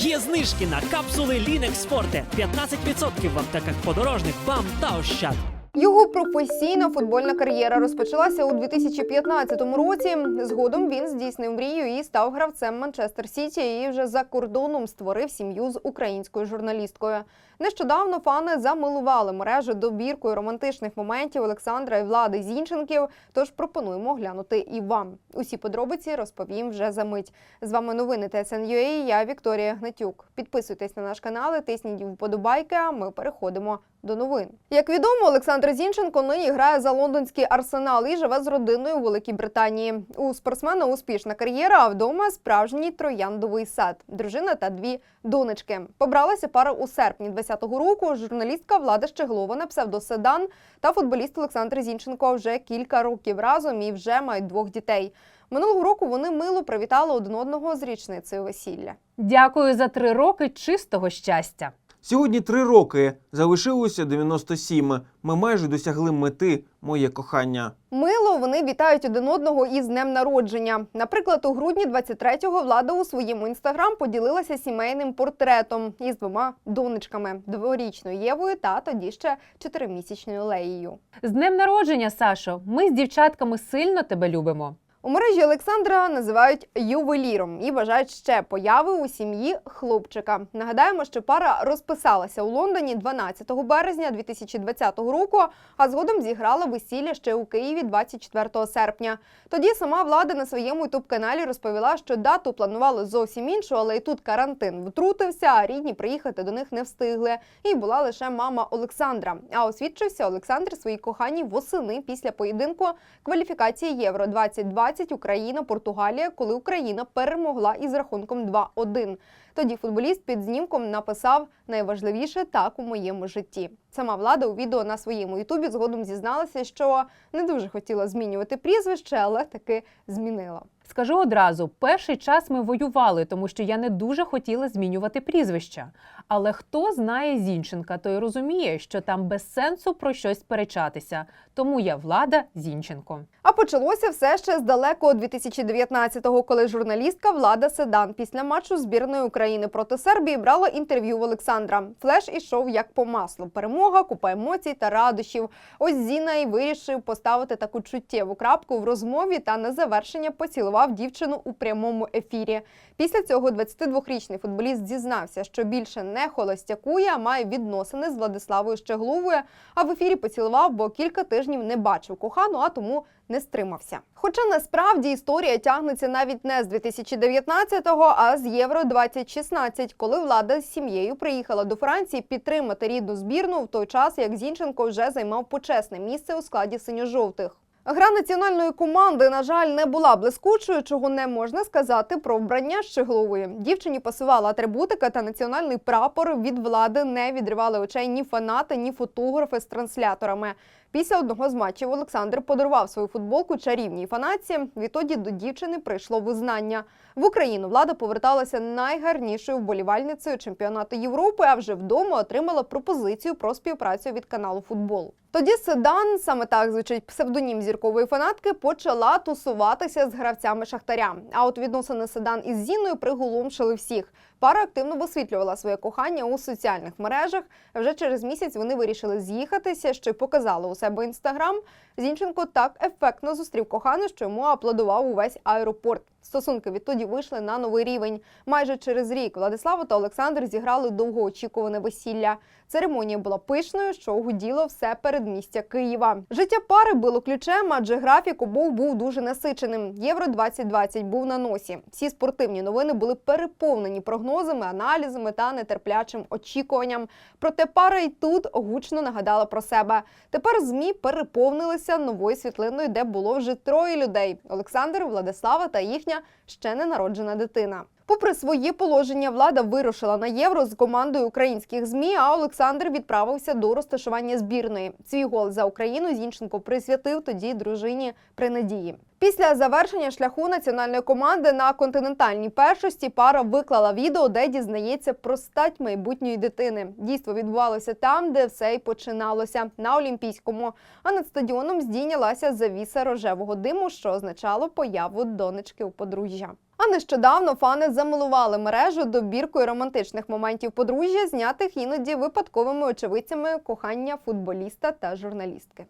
Є знижки на капсули Лінекс Спорте 15% в аптеках подорожних БАМ та Ощад. Його професійна футбольна кар'єра розпочалася у 2015 році. Згодом він здійснив мрію і став гравцем Манчестер Сіті. І вже за кордоном створив сім'ю з українською журналісткою. Нещодавно фани замилували мережу добіркою романтичних моментів Олександра і Влади Зінченків. Тож пропонуємо глянути і вам. Усі подробиці розповім вже за мить. З вами новини ТСНЮА, Я Вікторія Гнатюк. Підписуйтесь на наш канал, тисніть вподобайки. А ми переходимо до новин. Як відомо, Олександр Зінченко нині грає за лондонський арсенал і живе з родиною у Великій Британії. У спортсмена успішна кар'єра, а вдома справжній трояндовий сад, дружина та дві донечки. Побралася пара у серпні 20-го року. Журналістка Влада Щеглова на псевдоседан та футболіст Олександр Зінченко вже кілька років разом і вже мають двох дітей. Минулого року вони мило привітали один одного з річницею весілля. Дякую за три роки чистого щастя. Сьогодні три роки. Залишилося 97. Ми майже досягли мети, моє кохання. Мило вони вітають один одного із днем народження. Наприклад, у грудні 23-го влада у своєму інстаграм поділилася сімейним портретом із двома донечками дворічною Євою та тоді ще чотиримісячною Леєю. З днем народження, Сашо. Ми з дівчатками сильно тебе любимо. У мережі Олександра називають ювеліром і бажають ще появи у сім'ї хлопчика. Нагадаємо, що пара розписалася у Лондоні 12 березня 2020 року, а згодом зіграла весілля ще у Києві 24 серпня. Тоді сама влада на своєму ютуб-каналі розповіла, що дату планували зовсім іншу, але і тут карантин втрутився, а рідні приїхати до них не встигли. І була лише мама Олександра. А освідчився Олександр своїй коханій восени після поєдинку кваліфікації Євро 2020 Україна Португалія, коли Україна перемогла із рахунком 2-1. Тоді футболіст під знімком написав найважливіше так у моєму житті. Сама влада у відео на своєму ютубі згодом зізналася, що не дуже хотіла змінювати прізвище, але таки змінила. Скажу одразу: перший час ми воювали, тому що я не дуже хотіла змінювати прізвища. Але хто знає Зінченка, той розуміє, що там без сенсу про щось сперечатися. Тому я влада Зінченко. А почалося все ще з далекого 2019-го, коли журналістка Влада Седан після матчу збірної України проти Сербії брала інтерв'ю в Олександра. Флеш ішов як по маслу. Перемога, купа емоцій та радощів. Ось Зіна й вирішив поставити таку чуттєву крапку в розмові та на завершення поцілував дівчину у прямому ефірі. Після цього 22-річний футболіст зізнався, що більше не холостякує, а має відносини з Владиславою Щегловою. А в ефірі поцілував, бо кілька тижнів не бачив кохану, а тому не стримався. Хоча насправді історія тягнеться навіть не з 2019-го, а з Євро 2016, коли влада з сім'єю приїхала до Франції підтримати рідну збірну в той час, як Зінченко вже займав почесне місце у складі синьо-жовтих. Гра національної команди, на жаль, не була блискучою, чого не можна сказати про вбрання Щеглової. Дівчині пасувала атрибутика та національний прапор від влади не відривали очей ні фанати, ні фотографи з трансляторами. Після одного з матчів Олександр подарував свою футболку чарівній фанатці. Відтоді до дівчини прийшло визнання. В Україну влада поверталася найгарнішою вболівальницею чемпіонату Європи, а вже вдома отримала пропозицію про співпрацю від каналу Футбол. Тоді Седан, саме так звучить псевдонім зіркової фанатки, почала тусуватися з гравцями Шахтаря. А от відносини Седан із Зіною приголомшили всіх. Пара активно висвітлювала своє кохання у соціальних мережах. Вже через місяць вони вирішили з'їхатися, що й показали у себе інстаграм. Зінченко так ефектно зустрів кохану, що йому аплодував увесь аеропорт. Стосунки відтоді вийшли на новий рівень. Майже через рік Владислава та Олександр зіграли довгоочікуване весілля. Церемонія була пишною, що гуділо все передмістя Києва. Життя пари було ключем, адже графік обох був дуже насиченим. Євро 2020 був на носі. Всі спортивні новини були переповнені прогнозами, аналізами та нетерплячим очікуванням. Проте пара й тут гучно нагадала про себе. Тепер змі переповнилися новою світлиною, де було вже троє людей: Олександр, Владислава та їхня ще не народжена дитина. Попри своє положення, влада вирушила на євро з командою українських змі. А Олександр відправився до розташування збірної. Свій гол за Україну Зінченко присвятив тоді дружині при надії. Після завершення шляху національної команди на континентальній першості пара виклала відео, де дізнається про стать майбутньої дитини. Дійство відбувалося там, де все й починалося на Олімпійському. А над стадіоном здійнялася завіса рожевого диму, що означало появу донечки у подружжя. А нещодавно фани замилували мережу добіркою романтичних моментів подружжя, знятих іноді випадковими очевидцями кохання футболіста та журналістки.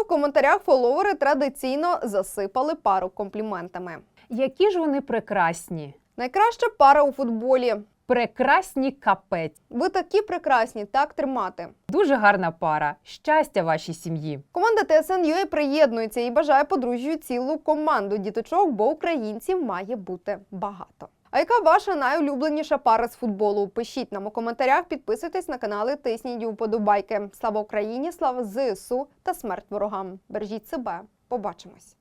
В коментарях фоловери традиційно засипали пару компліментами. Які ж вони прекрасні! Найкраща пара у футболі. Прекрасні капець. Ви такі прекрасні, так тримати. Дуже гарна пара. Щастя вашій сім'ї. Команда TSN.ua приєднується і бажає подружжю цілу команду діточок, бо українців має бути багато. А яка ваша найулюбленіша пара з футболу? Пишіть нам у коментарях, підписуйтесь на канали, тисніть вподобайки. Слава Україні, слава ЗСУ та смерть ворогам. Бережіть себе. Побачимось.